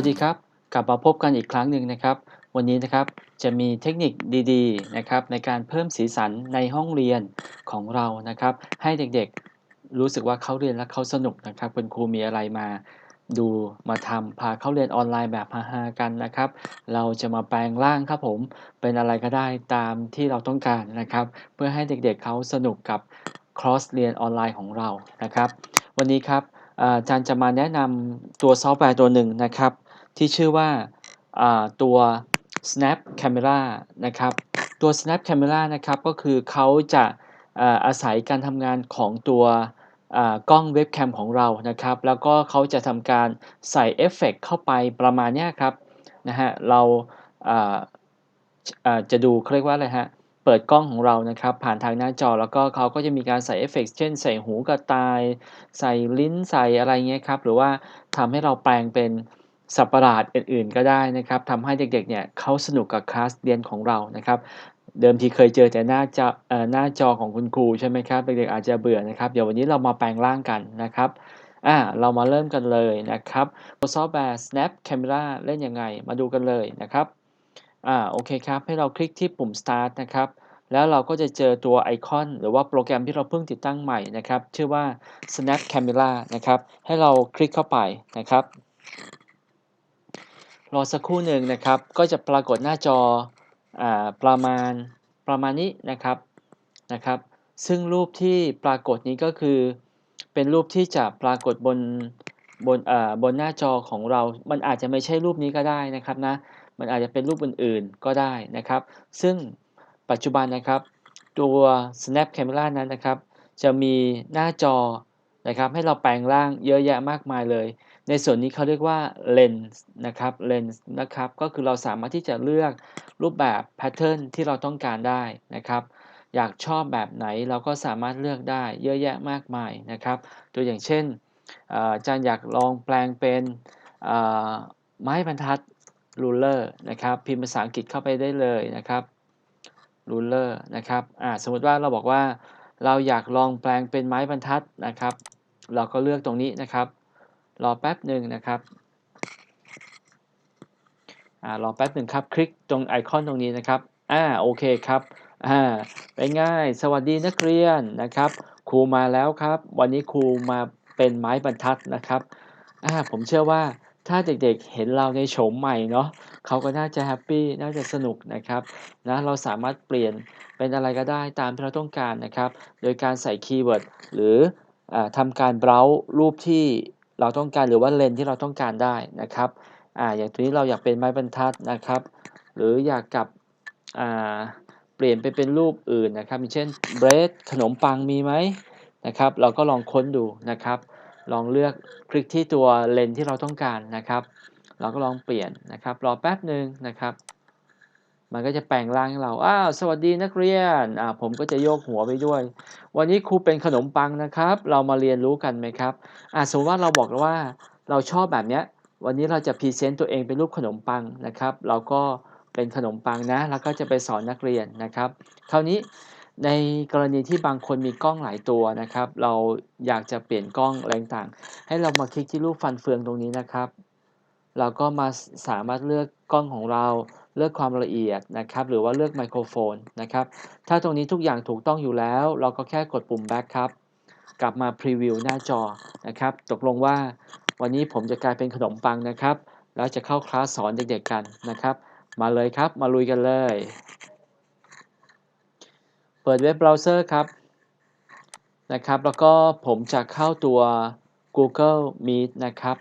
วัสดีครับ กลับมาพบกันอีกครั้งหนึ่งนะครับ วันนี้นะครับจะมีเทคนิคดีๆนะครับในการเพิ่มสีสันในห้องเรียนของเรานะครับ ให้เด็กๆรู้สึกว่าเขาเรียนและเขาสนุกนะครับคุณครูมีอะไรมาดูมาทำพาเขาเรียนออนไลน์แบบฮาๆกันนะครับ เราจะมาแปลงร่างครับผมเป็นอะไรก็ได้ตามที่เราต้องการนะครับ เพื่อให้เด็กๆเขาสนุกกับคอร์สเรียนออนไลน์ของเรานะครับ วันนี้ครับอาจารย์จะมาแนะนำตัวซอฟต์แวร์ตัวหนึ่งนะครับ ที่ชื่อว่าตัว snap camera นะครับ ตัว snap camera นะครับก็คือเขาจะอาศัยการทำงานของตัวกล้องเว็บแคมของเรานะครับ แล้วก็เขาจะทำการใส่เอฟเฟกเข้าไปประมาณนี้ครับนะฮะเราจะดูเขาเรียกว่าอะไรฮะเปิดกล้องของเรานะครับ ผ่านทางหน้าจอแล้วก็เขาก็จะมีการใส่เอฟเฟกเช่นใส่หูกระต่าย ใส่ลิ้นใส่อะไรเงี้ยครับ หรือว่าทำให้เราแปลงเป็น สัตว์ประหลาดอื่นๆก็ได้นะครับทำให้เด็กๆเนี่ยเขาสนุกกับคลาสเรียนของเรานะครับเดิมทีเคยเจอแต่หน้าจอหน้าจอของคุณครูใช่ไหมครับเด็กๆอาจจะเบื่อนะครับเดี๋ยววันนี้เรามาแปลงร่างกันนะครับอ่าเรามาเริ่มกันเลยนะครับซอฟต์แวร์ Snap Camera เล่นยังไง มาดูกันเลยนะครับอ่าโอเคครับให้เราคลิกที่ปุ่ม start นะครับแล้วเราก็จะเจอตัวไอคอน หรือว่าโปรแกรมที่เราเพิ่งติดตั้งใหม่นะครับ ชื่อว่า Snap Camera นะครับ ให้เราคลิกเข้าไปนะครับ รอสักครู่หนึ่งนะครับ ก็จะปรากฏหน้าจออประมาณประมาณนี้นะครับนะครับ ซึ่งรูปที่ปรากฏนี้ก็คือ เป็นรูปที่จะปรากฏบนบนบนหน้าจอของเรา มันอาจจะไม่ใช่รูปนี้ก็ได้นะครับนะ มันอาจจะเป็นรูปอื่นๆก็ได้นะครับ ซึ่งปัจจุบันนะครับ ตัว snap camera นั้นนะครับ จะมีหน้าจอ นะครับให้เราแปลงร่างเยอะแยะมากมายเลย ในส่วนนี้เขาเรียกว่าเลนส์นะครับเลนส์นะครับก็คือเราสามารถที่จะเลือกรูปแบบแพทเทิร์นที่เราต้องการได้นะครับอยากชอบแบบไหนเราก็สามารถเลือกได้เยอะแยะมากมายนะครับตัวอย่างเช่นอาจารย์อยากลองแปลงเป็นไม้บรรทัดรูเลอร์นะครับพิมพ์ภาษาอังกฤษเข้าไปได้เลยนะครับรูเลอร์นะครับสมมติว่าเราบอกว่าเราอยากลองแปลงเป็นไม้บรรทัดนะครับ เราก็เลือกตรงนี้นะครับ รอแป๊บหนึ่งนะครับอ่ารอแป๊บหนึ่งครับ คลิกตรงไอคอนตรงนี้นะครับอ่าโอเคครับอ่าไปง่าย สวัสดีนักเรียนนะครับ ครูมาแล้วครับ วันนี้ครูมาเป็นไม้บรรทัดนะครับอ่าผมเชื่อว่าถ้าเด็กๆเห็นเราในโฉมใหม่เนาะเขาก็น่าจะแฮปปี้น่าจะสนุกนะครับนะเราสามารถเปลี่ยนเป็นอะไรก็ได้ตามที่เราต้องการนะครับ โดยการใส่คีย์เวิร์ดหรืออ ทำการเบราว์รูปที่เราต้องการหรือว่าเลนที่เราต้องการได้นะครับออย่างตัวนี้เราอยากเป็นไม้บรรทัดนะครับ หรืออยากกลับเปลี่ยนไปเป็นรูปอื่นนะครับเช่นเบรดขนมปังมีไหมนะครับ เราก็ลองค้นดูนะครับ ลองเลือกคลิกที่ตัวเลนที่เราต้องการนะครับ เราก็ลองเปลี่ยนนะครับ รอแป๊บหนึ่งนะครับ มันก็จะแปลงร่างให้เรา อ้าว สวัสดีนักเรียน อ่า ผมก็จะโยกหัวไปด้วย วันนี้ครูเป็นขนมปังนะครับ เรามาเรียนรู้กันไหมครับ อ่าสมมติว่าเราบอกว่าเราชอบแบบเนี้ย วันนี้เราจะพรีเซนต์ตัวเองเป็นรูปขนมปังนะครับ เราก็เป็นขนมปังนะ แล้วก็จะไปสอนนักเรียนนะครับ คราวนี้ในกรณีที่บางคนมีกล้องหลายตัวนะครับ เราอยากจะเปลี่ยนกล้องอะไรต่าง ให้เรามาคลิกที่รูปฟันเฟืองตรงนี้นะครับ เราก็มาสามารถเลือกกล้องของเรา เลือกความละเอียดนะครับ หรือว่าเลือกไมโครโฟนนะครับ ถ้าตรงนี้ทุกอย่างถูกต้องอยู่แล้ว เราก็แค่กดปุ่ม back ครับ กลับมาพรีวิวหน้าจอนะครับ ตกลงว่าวันนี้ผมจะกลายเป็นขนมปังนะครับ แล้วจะเข้าคลาสสอนเด็กๆกันนะครับ มาเลยครับ มาลุยกันเลย เปิดเว็บเบราว์เซอร์ครับนะครับ แล้วก็ผมจะเข้าตัว Google Meet นะครับ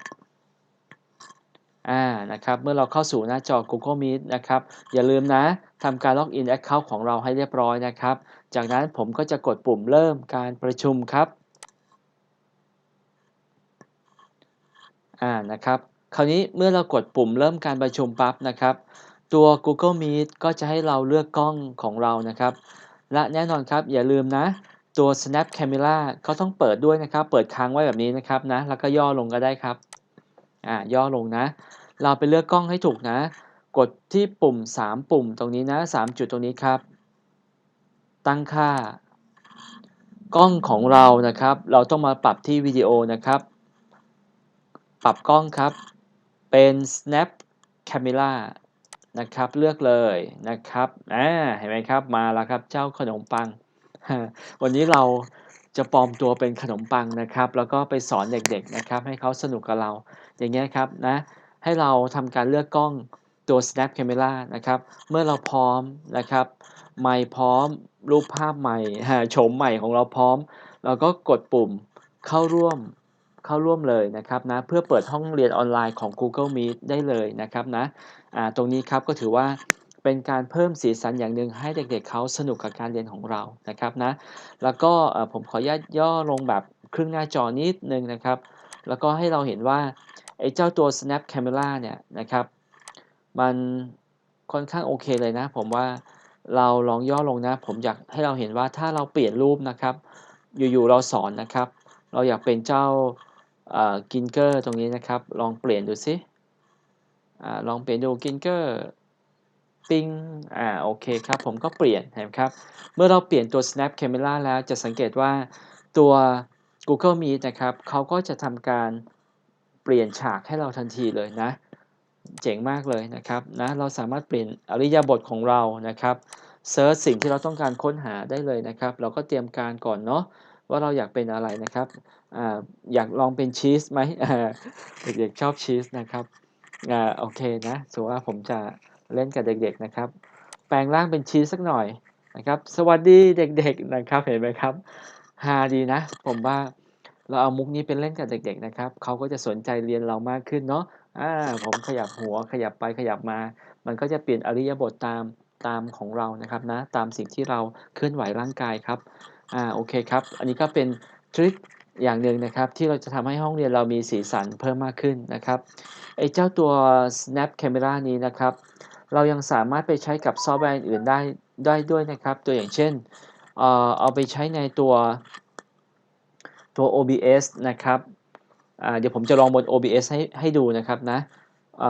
อ่านะครับเมื่อเราเข้าสู่หน้าจอ Google Meet นะครับอย่าลืมนะทำการล็อกอิน Account ของเราให้เรียบร้อยนะครับ จากนั้นผมก็จะกดปุ่มเริ่มการประชุมครับอ่านะครับคราวนี้เมื่อเรากดปุ่มเริ่มการประชุมปั๊บนะครับ ตัว Google Meet ก็จะให้เราเลือกกล้องของเรานะครับ และแน่นอนครับอย่าลืมนะ ตัว Snap Camera ก็ต้องเปิดด้วยนะครับ เปิดค้างไว้แบบนี้นะครับนะแล้วก็ย่อลงก็ได้ครับ อ่าย่อลงนะ เราไปเลือกกล้องให้ถูกนะ กดที่ปุ่ม 3 ปุ่มตรงนี้นะ 3 จุดตรงนี้ครับ ตั้งค่า กล้องของเรานะครับ เราต้องมาปรับที่วิดีโอนะครับ ปรับกล้องครับ เป็น snap camera นะครับเลือกเลยนะครับอ่าเห็นไหมครับมาแล้วครับเจ้าขนมปัง วันนี้เราจะปลอมตัวเป็นขนมปังนะครับ แล้วก็ไปสอนเด็กๆนะครับ ให้เขาสนุกกับเรา อย่างเงี้ยครับนะให้เราทำการเลือกกล้องตัว snap camera นะครับ เมื่อเราพร้อมนะครับไมค์พร้อม รูปภาพใหม่โฉมใหม่ของเราพร้อม เราก็กดปุ่มเข้าร่วมเข้าร่วมเลยนะครับนะเพื่อเปิดห้องเรียนออนไลน์ของ Google Meet ได้เลยนะครับนะอ่าตรงนี้ครับก็ถือว่าเป็นการเพิ่มสีสันอย่างหนึ่งให้เด็กๆเขาสนุกกับการเรียนของเรานะครับนะแล้วก็ผมขออนุญาตย่อลงแบบครึ่งหน้าจอนิดนึงนะครับ แล้วก็ให้เราเห็นว่า ไอ้เจ้าตัว snap camera เนี่ยนะครับ มันค่อนข้างโอเคเลยนะ ผมว่าเราลองย่อลงนะ ผมอยากให้เราเห็นว่าถ้าเราเปลี่ยนรูปนะครับ อยู่ๆเราสอนนะครับ เราอยากเป็นเจ้ากินเกอร์ตรงนี้นะครับ ลองเปลี่ยนดูสิอลองเปลี่ยนดูกินเกอร์ปิ้งอ่าโอเคครับ ผมก็เปลี่ยนเห็นครับ เมื่อเราเปลี่ยนตัว snap camera แล้วจะสังเกตว่าตัว Google Meet นะครับเขาก็จะทำการ ปลี่ยนฉากให้เราทันทีเลยนะ เจ๋งมากเลยนะครับนะเราสามารถเปลี่ยนอริยบทของเรานะครับเซิร์ชสิ่งที่เราต้องการค้นหาได้เลยนะครับ เราก็เตรียมการก่อนเนาะว่าเราอยากเป็นอะไรนะครับออยากลองเป็นชีสไหมเด็กๆชอบชีสนะครับอโอเคนะสมมติว่าผมจะเล่นกับเด็กๆนะครับ แปลงร่างเป็นชีสสักหน่อยนะครับ สวัสดีเด็กๆนะครับเห็นไหมครับฮาดีนะ ผมว่า เราเอามุกนี้เป็นเล่นกับเด็ก ๆ นะครับเขาก็จะสนใจเรียนเรามากขึ้นเนาะอ่าผมขยับหัวขยับไปขยับมา มันก็จะเปลี่ยนอริยบทตามตามของเรานะครับนะตามสิ่งที่เราเคลื่อนไหวร่างกายครับอ่าโอเคครับ อันนี้ก็เป็นทริคอย่างหนึ่งนะครับที่เราจะทำให้ห้องเรียนเรามีสีสันเพิ่มมากขึ้นนะครับไอ้เจ้าตัว snap camera นี้นะครับ เรายังสามารถไปใช้กับซอฟต์แวร์อื่นได้ได้ด้วยนะครับ ตัวอย่างเช่น เอ่อเอาไปใช้ในตัว ตัว OBS นะครับเดี๋ยวผมจะลองบน OBS ให้ให้ดูนะครับนะ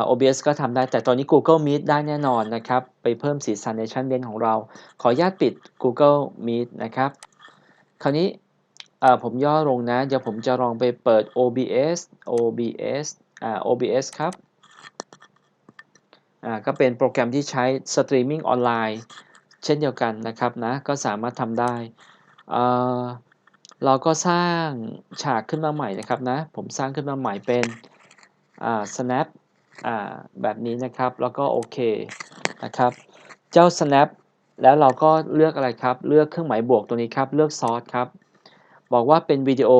OBS ก็ทำได้แต่ตอนนี้ Google Meet ได้แน่นอนนะครับ ไปเพิ่มสีสันในชั้นเรียนของเรา ขออนุญาตปิด Google Meet นะครับ คราวนี้ผมย่อลงนะ เดี๋ยวผมจะลองไปเปิด OBS OBS OBS ครับก็เป็นโปรแกรมที่ใช้สตรีมมิ่งออนไลน์เช่นเดียวกันนะครับนะ ก็สามารถทำได้ เราก็สร้างฉากขึ้นมาใหม่นะครับนะ ผมสร้างขึ้นมาใหม่เป็น snap แบบนี้นะครับ แล้วก็โอเคนะครับ เจ้า snap แล้วเราก็เลือกอะไรครับ เลือกเครื่องหมายบวกตัวนี้ครับ เลือก source ครับ บอกว่าเป็นวิดีโอ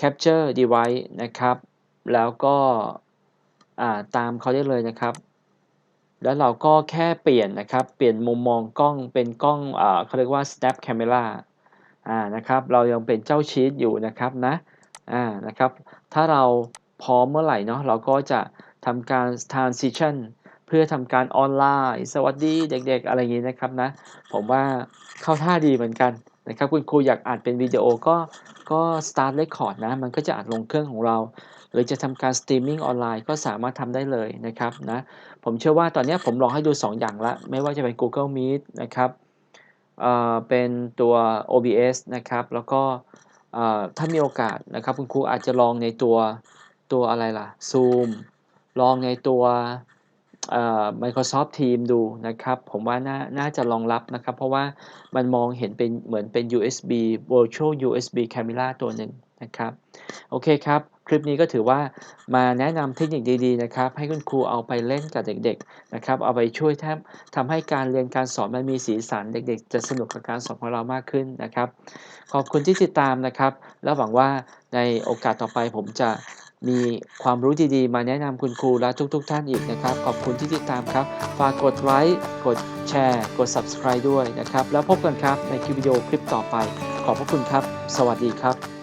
capture device นะครับ แล้วก็ตามเขาได้เลยนะครับ แล้วเราก็แค่เปลี่ยนนะครับ เปลี่ยนมุมมองกล้องเป็นกล้องเขาเรียกว่า snap camera อ่านะครับเรายังเป็นเจ้าชีตอยู่นะครับนะอ่านะครับถ้าเราพร้อมเมื่อไหร่เนาะเราก็จะทำการ transition เพื่อทำการออนไลน์ สวัสดีเด็กๆ อะไรอย่างนี้นะครับนะผมว่าเข้าท่าดีเหมือนกันนะครับคุณครูอยากอัดเป็นวิดีโอก็ก็ start record นะ มันก็จะอัดลงเครื่องของเรา หรือจะทำการ streaming ออนไลน์ก็สามารถทำได้เลยนะครับนะผมเชื่อว่าตอนนี้ผมลองให้ดู 2 อย่างละ ไม่ว่าจะเป็น Google Meet นะครับ เป็นตัว OBS นะครับ แล้วก็ถ้ามีโอกาสนะครับคุณครูอาจจะลองในตัวตัวอะไรล่ะ Zoom ลองในตัว Microsoft Teams ดูนะครับ ผมว่าน่าน่าจะรองรับนะครับ เพราะว่ามันมองเห็นเป็นเหมือนเป็น USB Virtual USB Camera ตัวหนึ่งนะครับ โอเคครับ คลิปนี้ก็ถือว่ามาแนะนำเทคนิคดีๆนะครับ ให้คุณครูเอาไปเล่นกับเด็กๆนะครับ เอาไปช่วยทำทำให้การเรียนการสอนมันมีสีสันเด็กๆ จะสนุกกับการสอนของเรามากขึ้นนะครับ ขอบคุณที่ติดตามนะครับ และหวังว่าในโอกาสต่อไปผมจะมีความรู้ดีๆ มาแนะนำคุณครูและทุกๆทท่านอีกนะครับ ขอบคุณที่ติดตามครับ ฝากกดไลค์กดแชร์ กด Subscribe ด้วยนะครับ แล้วพบกันครับในคลิปวิดีโอคลิปต่อไป ขอบพระคุณครับ สวัสดีครับ